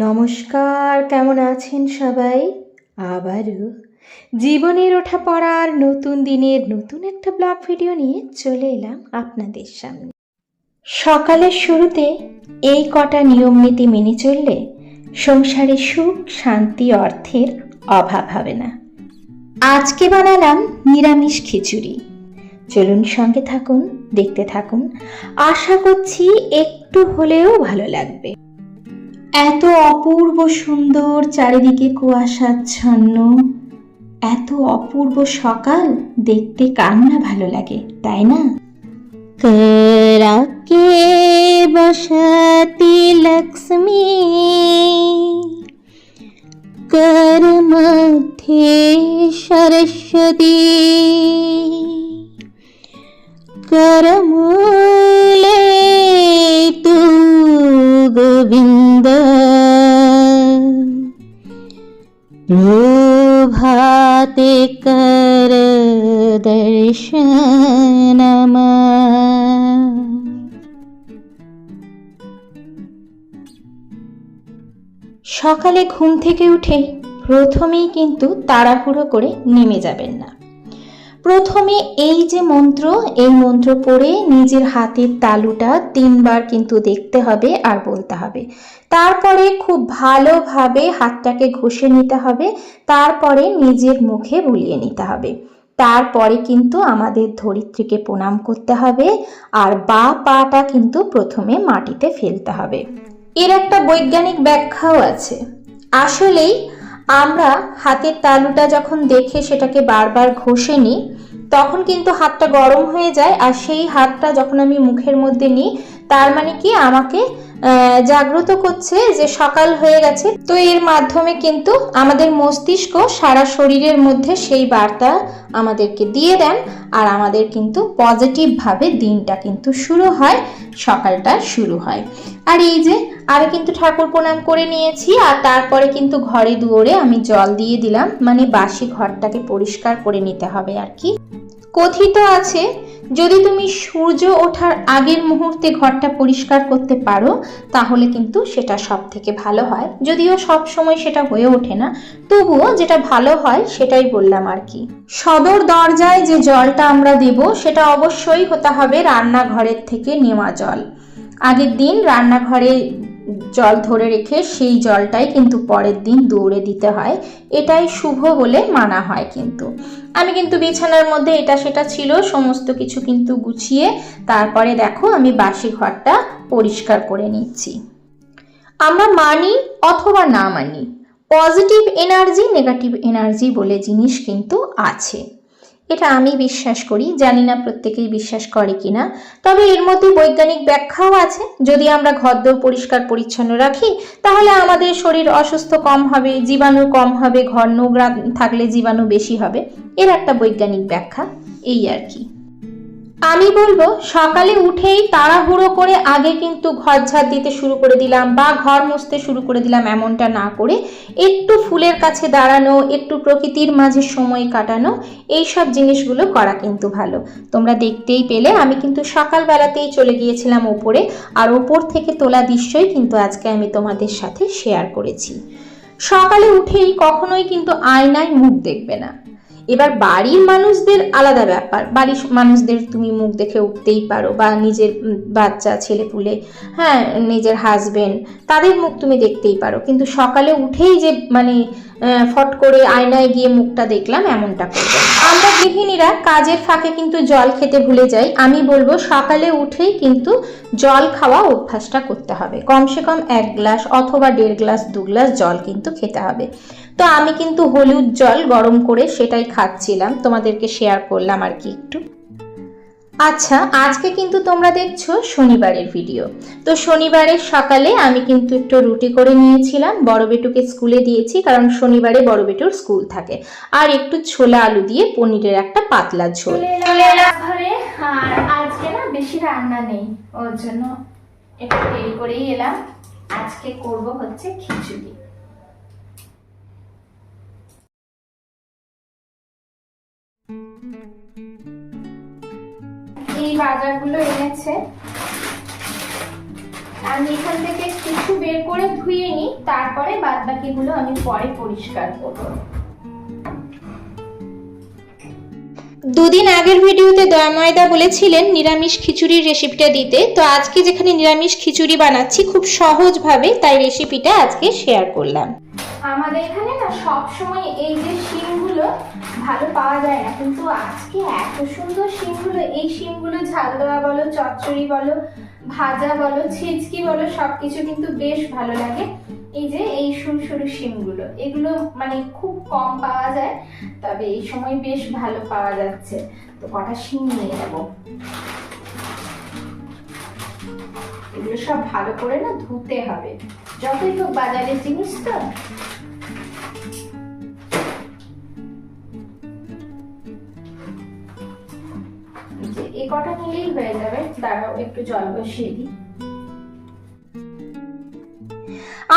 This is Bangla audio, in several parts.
নমস্কার, কেমন আছেন সবাই? আবারও জীবনের ওঠা পড়ার নতুন দিনের নতুন একটা ব্লগ ভিডিও নিয়ে চলে এলাম আপনাদের সামনে। সকালের শুরুতে এই কটা নিয়ম নীতি মেনে চললে সংসারে সুখ, শান্তি, অর্থের অভাব হবে না। আজকে বানালাম নিরামিষ খিচুড়ি। চলুন সঙ্গে থাকুন, দেখতে থাকুন। আশা করছি একটু হলেও ভালো লাগবে। এত অপূর্ব সুন্দর চারিদিকে কুয়াশাচ্ছন্ন এত অপূর্ব সকাল দেখতে কার না ভালো লাগে তাই না कराके बसती लक्ष्मी कर मध्ये सरस्वती करमूले कर दर्शनमा সকালে ঘুম থেকে উঠে প্রথমেই কিন্তু তাড়াহুড়ো করে নেমে যাবেন না প্রথমে এই যে মন্ত্র, এই মন্ত্র পড়ে নিজের হাতের তালুটা তিনবার কিন্তু দেখতে হবে আর বলতে হবে। তারপরে খুব ভালোভাবে হাতটাকে ঘষে নিতে হবে, তারপরে নিজের মুখে বুলিয়ে নিতে হবে। তারপরে কিন্তু আমাদের ধরিত্রীকে প্রণাম করতে হবে আর বা পাটা কিন্তু প্রথমে মাটিতে ফেলতে হবে। এর একটা বৈজ্ঞানিক ব্যাখ্যাও আছে। আসলেই আমরা হাতের তালুটা যখন দেখে সেটাকে বারবার ঘষে নিই তখন কিন্তু হাতটা গরম হয়ে যায় আর সেই হাতটা যখন আমি মুখের মধ্যে নিই, তার মানে কি আমাকে জাগ্রত করছে যে সকাল হয়ে গেছে। তো এর মাধ্যমে কিন্তু আমাদের মস্তিষ্ক সারা শরীরের মধ্যে সেই বার্তা আমাদেরকে দিয়ে দেন আর আমাদের কিন্তু পজিটিভভাবে দিনটা কিন্তু শুরু হয়, সকালটা শুরু হয়। আর এই যে আমি কিন্তু ঠাকুর প্রণাম করে নিয়েছি আর তারপরে কিন্তু ঘরে দুয়ারে আমি জল দিয়ে দিলাম মানে বাসি ঘরটাকে পরিষ্কার করে নিতে হবে আর কি। কথিত আছে, যদি তুমি সূর্য ওঠার আগের মুহূর্তে ঘরটা পরিষ্কার করতে পারো, তাহলে কিন্তু সেটা সব থেকে ভালো হয়। যদিও সব সময় সেটা হয়ে ওঠে না, তবুও যেটা ভালো হয় সেটাই বললাম আর কি। সদর দরজায় যে জলটা আমরা দেব, সেটা অবশ্যই হতে হবে রান্নাঘরের থেকে নেওয়া জল। আগের দিন রান্নাঘরে জল ধরে রেখে সেই জলটাই কিন্তু পরের দিন দৌড়ে দিতে হয়। এটাই শুভ বলে মানা হয় কিন্তু। আমি কিন্তু বিছানার মধ্যে এটা সেটা ছিল, সমস্ত কিছু কিন্তু গুছিয়ে তারপরে দেখো আমি বাসি ঘরটা পরিষ্কার করে নিচ্ছি। আমরা মানি অথবা না মানি, পজিটিভ এনার্জি, নেগেটিভ এনার্জি বলে জিনিস কিন্তু আছে। এটা আমি বিশ্বাস করি, জানি না প্রত্যেকেই বিশ্বাস করে কিনা। তবে এর মধ্যে বৈজ্ঞানিক ব্যাখ্যাও আছে। যদি আমরা ঘরদোর পরিষ্কার পরিচ্ছন্ন রাখি, তাহলে আমাদের শরীর অসুস্থ কম হবে, জীবাণু কম হবে, ঘর নোংরা থাকলে জীবাণু বেশি হবে। এর একটা বৈজ্ঞানিক ব্যাখ্যা, এই আর কি। আমি বলব, সকালে উঠেই তাড়াহুড়ো করে আগে কিন্তু ঘর ঝাড় দিতে শুরু করে দিলাম বা ঘর মুছতে শুরু করে দিলাম এমনটা না করে একটু ফুলের কাছে দাঁড়ানো, একটু প্রকৃতির মাঝে সময় কাটানো এই সব জিনিসগুলো করা কিন্তু ভালো। তোমরা দেখতেই পেলে, আমি কিন্তু সকালবেলাতেই চলে গিয়েছিলাম ওপরে আর ওপর থেকে তোলা দৃশ্যই কিন্তু আজকে আমি তোমাদের সাথে শেয়ার করেছি। সকালে উঠেই কখনোই কিন্তু আয়নায় মুখ দেখবে না। এবার বাড়ির মানুষদের আলাদা ব্যাপার। বাড়ির মানুষদের তুমি মুখ দেখে উঠতেই পারো বা নিজের বাচ্চা ছেলে পুলে হ্যাঁ নিজের হাজবেন্ড তাদের মুখ তুমি দেখতেই পারো। কিন্তু সকালে উঠেই যে মানে ফট করে আয়নায় গিয়ে মুখটা দেখলাম, এমনটা করবে। আমরা গৃহিণীরা কাজের ফাঁকে কিন্তু জল খেতে ভুলে যাই। আমি বলব সকালে উঠেই কিন্তু জল খাওয়া অভ্যাসটা করতে হবে। কমসে কম এক গ্লাস অথবা দেড় গ্লাস, দু গ্লাস জল কিন্তু খেতে হবে। তো আমি কিন্তু হলুদ জল গরম করে সেটাই খাচ্ছিলাম। তোমাদেরকে শেয়ার করলাম আর কি একটু। আচ্ছা আজকে কিন্তু তোমরা দেখছ শনিবারের ভিডিও। তো শনিবারের সকালে আমি কিন্তু একটু রুটি করে নিয়েছিলাম, বড় বেটুকে স্কুলে দিয়েছি কারণ শনিবারে বড় বেটুর স্কুল থাকে। আর একটু ছোলা আলু দিয়ে পনিরের একটা পাতলা ঝোল। আজকে না বেশি রান্না নেই, ওর জন্য একটু করেই এলাম। আজকে করব হচ্ছে খিচুড়ি। এই বাজারগুলো এনেছে। আমি এখান থেকে কিছু বের করে ধুয়ে নিই তারপরে বাদ বাকিগুলো আমি পরে পরিষ্কার করব। দুদিন আগের ভিডিওতে দয়াময়দা বলেছিলেন নিরামিষ খিচুড়ির রেসিপিটা দিতে। তো আজকে যেখানে নিরামিষ খিচুড়ি বানাচ্ছি খুব সহজভাবে তাই রেসিপিটা আজকে শেয়ার করলাম। আমাদের এখানে না সবসময় এই যে ভালো পাওয়া যায় না। কিন্তু আজকে এত সুন্দর শিমগুলো এই শিমগুলো ঝাল দেওয়া বলো, চচ্চড়ি বলো, ভাজা বলো, ছিচকি বলো, সবকিছু কিন্তু বেশ ভালো লাগে। এই যে এই সরু সরু শিমগুলো এগুলো মানে খুব কম পাওয়া যায়, তবে এই সময় বেশ ভালো পাওয়া যাচ্ছে। তো কটা শিম নিয়ে নেব? এগুলো সব ভালো করে না ধুতে হবে। যতই হোক বাজারের জিনিস তো। যে এ কটা নিলেই হয়ে যাবে, দাঁড়াও, একটু জল বসিয়ে দিই।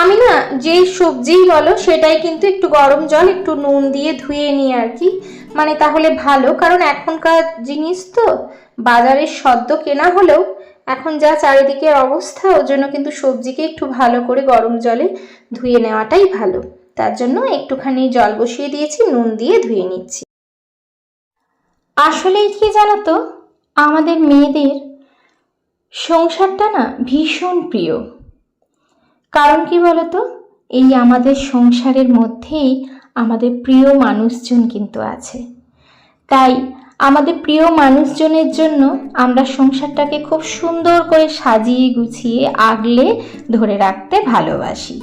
আমি না যেই সবজিই বলো, সেটাই কিন্তু একটু গরম জল, একটু নুন দিয়ে ধুয়ে নিই আর কি। মানে তাহলে ভালো, কারণ এখনকার জিনিস তো বাজারের সদ্য কেনা হলেও এখন যা চারিদিকের অবস্থা, ওর জন্য কিন্তু সবজিকে একটু ভালো করে গরম জলে ধুয়ে নেওয়াটাই ভালো। তার জন্য একটুখানি জল বসিয়ে দিয়েছি, নুন দিয়ে ধুয়ে নিচ্ছি। আসলেই কি জানো তো আমাদের মেয়েদের সংসারটা না ভীষণ প্রিয়। কারণ কি বলতো? এই আমাদের সংসারের মধ্যেই আমাদের প্রিয় মানুষজন কিন্তু আছে। তাই আমাদের প্রিয় মানুষজনের জন্য আমরা সংসারটাকে খুব সুন্দর করে সাজিয়ে গুছিয়ে আগলে ধরে রাখতে ভালোবাসি।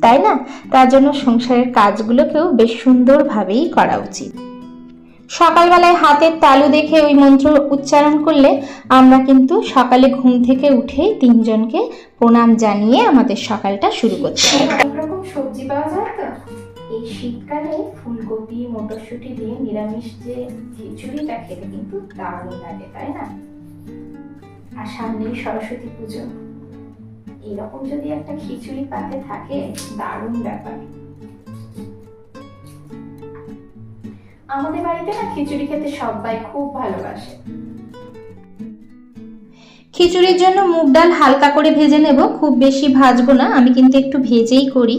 তাই না? তার জন্য সংসারের কাজগুলোকেও বেশ সুন্দরভাবেই করা উচিত। সকালবেলায় হাতের তালু দেখে ওই মন্ত্র উচ্চারণ করলে আমরা কিন্তু সকালে ঘুম থেকে উঠেই তিনজনকে প্রণাম জানিয়ে আমাদের সকালটা শুরু রকম সবজি পাওয়া যায় তো? এই শীতকালে ফুলকপি দিয়ে নিরামিষ যে খিচুড়িটা খেতে কিন্তু দারুণ লাগে, তাই না? আর সামনেই সরস্বতী পুজো। এরকম যদি একটা খিচুড়ি পাতে থাকে, দারুণ ব্যাপার। আমাদের বাড়িতে না খিচুড়ি খেতে সবাই খুব ভালোবাসে। খিচুড়ির জন্য মুগ ডাল হালকা করে ভেজে নেব খুব বেশি ভাজবো না আমি কিন্তু একটু ভেজেই করি।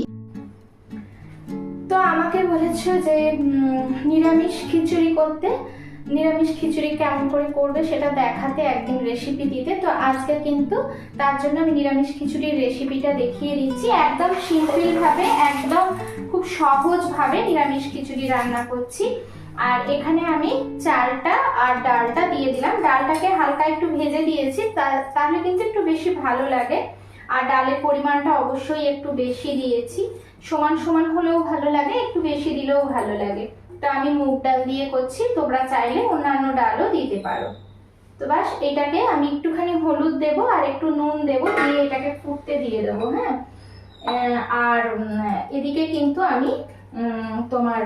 তো আমাকে বলেছ যে নিরামিষ খিচুড়ি করতে নিরামিষ খিচুড়ি কেমন করে করবে সেটা দেখাতে একদিন রেসিপি দিতে। তো আজকে কিন্তু তার জন্য আমি নিরামিষ খিচুড়ির রেসিপিটা দেখিয়ে দিচ্ছি। একদম সিম্পল ভাবে একদম খুব সহজ ভাবে নিরামিষ খিচুড়ি রান্না করছি। আর এখানে আমি চালটা আর ডালটা দিয়ে দিলাম। ডালটাকে হালকা একটু ভেজে দিয়েছি তাহলে কিন্তু একটু বেশি ভালো লাগে। আর ডালের পরিমাণটা অবশ্যই একটু বেশি দিয়েছি। সমান সমান হলেও ভালো লাগে, একটু বেশি দিলেও ভালো লাগে। তো আমি মুগ ডাল দিয়ে করছি, তোমরা চাইলে অন্যান্য ডালও দিতে পারো। তো বাস এটাকে আমি একটুখানি হলুদ দেব আর একটু নুন দেব, দিয়ে এটাকে ফুটতে দিয়ে দেবো হ্যাঁ? আর এদিকে কিন্তু আমি তোমার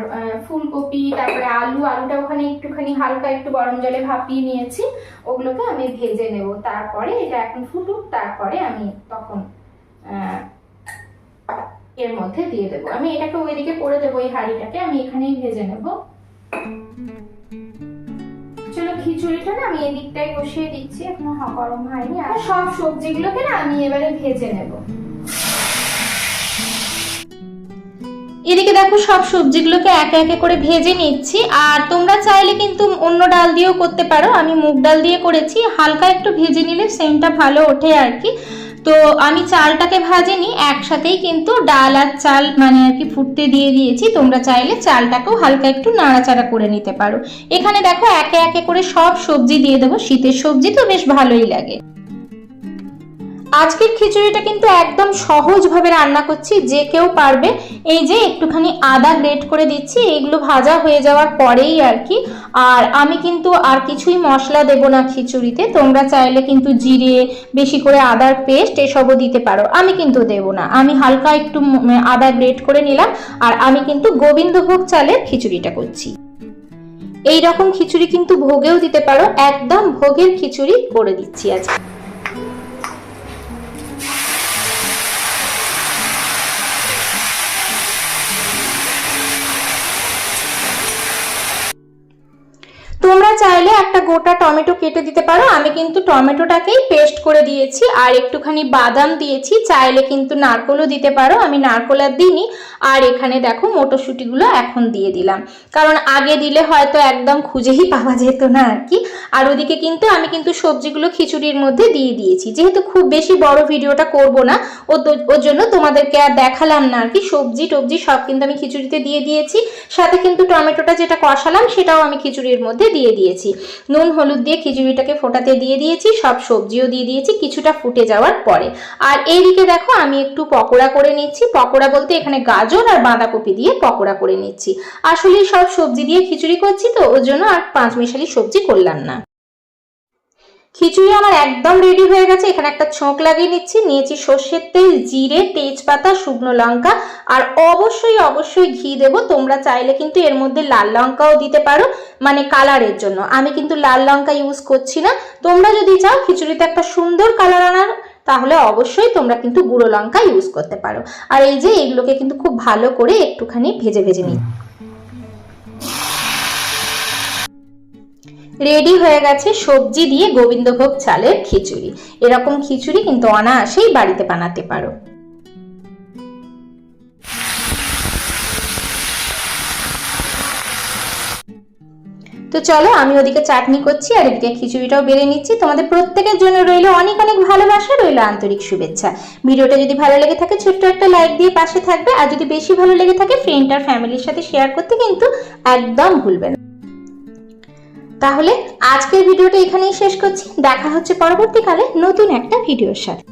ফুলকপি, তারপরে আলু, আলুটা ওখানে একটুখানি হালকা একটু গরম জলে ভাপিয়ে নিয়েছি। ওগুলোকে আমি ভেজে নেব। তারপরে এটা এখন ফুটুক, তারপরে আমি তখন এর মধ্যে দিয়ে দেবো। আমি এটাকে ওইদিকে করে দেবো, এই হাঁড়িটাকে। আমি এখানেই ভেজে নেব। চলো, খিচুড়িটা না আমি এদিকটাই বসিয়ে দিচ্ছি। এখনও গরম হয়নি। আর সব সবজিগুলোকে না আমি এবারে ভেজে নেব। এদিকে দেখো সব সবজিগুলোকে একে একে করে ভেজে নিচ্ছি, আর তোমরা চাইলে কিন্তু অন্য ডাল দিয়েও করতে পারো। আমি মুগ ডাল দিয়ে করেছি, হালকা একটু ভেজে নিলে সেন্টটা ভালো ওঠে আর কি। তো আমি চালটাকে ভাজিনি, একসাথেই কিন্তু ডাল আর চাল মানে আর কি ফুটতে দিয়ে দিয়েছি। তোমরা চাইলে চালটাকেও হালকা একটু নাড়াচাড়া করে নিতে পারো। এখানে দেখো একে একে করে সব সবজি দিয়ে দেবো। শীতের সবজি তো বেশ ভালোই লাগে। আজকের খিচুড়িটা কিন্তু একদম সহজভাবে রান্না করছি, যে কেউ পারবে। এই যে একটুখানি আদা গ্রেট করে দিচ্ছি, এগুলো ভাজা হয়ে যাওয়ার পরেই আর কি। আর আমি কিন্তু আর কিছুই মশলা দেব না খিচুড়িতে, তোমরা চাইলে কিন্তু জিরে, বেশি করে আদার পেস্ট এসবও দিতে পারো। আমি কিন্তু দেব না। আমি হালকা একটু আদা গ্রেট করে নিলাম, আর আমি কিন্তু গোবিন্দভোগ চালের খিচুড়িটা করছি। এই রকম খিচুড়ি কিন্তু ভোগেও দিতে পারো, একদম ভোগের খিচুড়ি করে দিচ্ছি আজকে। চাইলে একটা গোটা টমেটো কেটে দিতে পারো। আমি কিন্তু টমেটোটাকেই পেস্ট করে দিয়েছি আর একটুখানি বাদাম দিয়েছি। চাইলে কিন্তু নারকলও দিতে পারো। আমি নারকল আর দিইনি। আর এখানে দেখো মটরশুঁটিগুলো এখন দিয়ে দিলাম। কারণ আগে দিলে হয়তো একদম খুঁজেই পাওয়া যেত না আর কি। আর ওদিকে কিন্তু আমি কিন্তু সবজিগুলো খিচুড়ির মধ্যে দিয়ে দিয়েছি। যেহেতু খুব বেশি বড় ভিডিওটা করব না ওর জন্য তোমাদেরকে আর দেখালাম না আর কি। সবজি টবজি সব কিন্তু আমি খিচুড়িতে দিয়ে দিয়েছি। সাথে কিন্তু টমেটোটা যেটা কষালাম, সেটাও আমি খিচুড়ির মধ্যে দিয়ে দিয়েছি। নুন, হলুদ দিয়ে খিচুড়িটাকে ফোটাতে দিয়ে দিয়েছি, সব সবজিও দিয়ে দিয়েছি, কিছুটা ফুটে যাওয়ার পরে। আর এইদিকে দেখো, আমি একটু পকোড়া করে নিচ্ছি। পকোড়া বলতে এখানে গাজর আর বাঁধাকপি দিয়ে পকোড়া করে নিচ্ছি। আসলে সব সবজি দিয়ে খিচুড়ি করছি তো, ওর জন্য আর পাঁচমিশালি সবজি করলাম না। খিচুড়ি আমার একদম রেডি হয়ে গেছে। এখানে একটা ছোঁক লাগিয়ে নিচ্ছি। নিয়েছি সর্ষের তেল, জিরে, তেজপাতা, শুকনো লঙ্কা আর অবশ্যই অবশ্যই ঘি দেবো। তোমরা চাইলে কিন্তু এর মধ্যে লাল লঙ্কাও দিতে পারো মানে কালারের জন্য। আমি কিন্তু লাল লঙ্কা ইউজ করছি না। তোমরা যদি চাও খিচুড়িতে একটা সুন্দর কালার আনার, তাহলে অবশ্যই তোমরা কিন্তু গুঁড়ো লঙ্কা ইউজ করতে পারো। আর এই যে, এগুলোকে কিন্তু খুব ভালো করে একটুখানি ভেজে ভেজে নিই রেডি হয়ে গেছে সবজি দিয়ে গোবিন্দভোগ চালের খিচুড়ি। এরকম খিচুড়ি কিন্তু অনায়াসেই বাড়িতে বানাতে পারো। তো চলো আমি ওদিকে চাটনি করছি আর এদিকে খিচুড়িটাও বেড়ে নিচ্ছি। তোমাদের প্রত্যেকের জন্য রইল অনেক অনেক ভালোবাসা, রইল আন্তরিক শুভেচ্ছা। ভিডিওটা যদি ভালো লেগে থাকে, ছোট্ট একটা লাইক দিয়ে পাশে থাকবে। আর যদি বেশি ভালো লেগে থাকে ফ্রেন্ড আর ফ্যামিলির সাথে শেয়ার করতে কিন্তু একদম ভুলবে না। তাহলে আজকের ভিডিওটা এখানেই শেষ করছি। দেখা হচ্ছে পরবর্তীকালে নতুন একটা ভিডিওর সাথে।